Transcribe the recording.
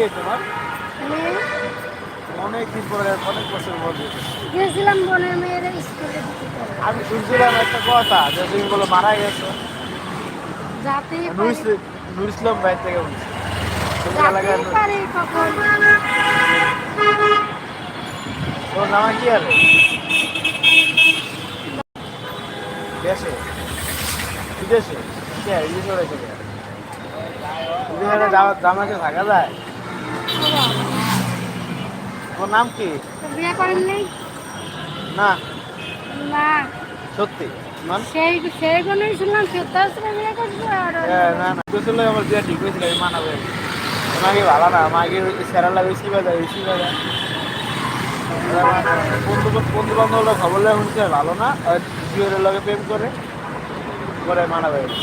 কে তোমার অনেক পরে অনেক বছর পর গিয়েছিলাম মেয়ের স্কুলে আমি শুনছিলাম একটা কথা যে তুমি মারা গেছো। যাতে নুর ইসলাম ভাই থেকে কে থাকা যায়। তোর নাম কি? বিয়ে করেননি না। না। সত্যি? মান সেই সেই গুলোই শুনলাম ফেরদাউসরা বিয়ে করছে আর না না। বুঝছিল আমার বিয়ে ঠিক হয়েছিল আমি মানাবে আমাকে ভালো না আমাকে সেরালা বেশি বাজায় বেশি বাজায় বন্ধু বন্ধু বান্ধবরা খবর লাগে শুনছে ভালো না আর জুয়ের লগে প্রেম করে করে। মানাবে এখনও?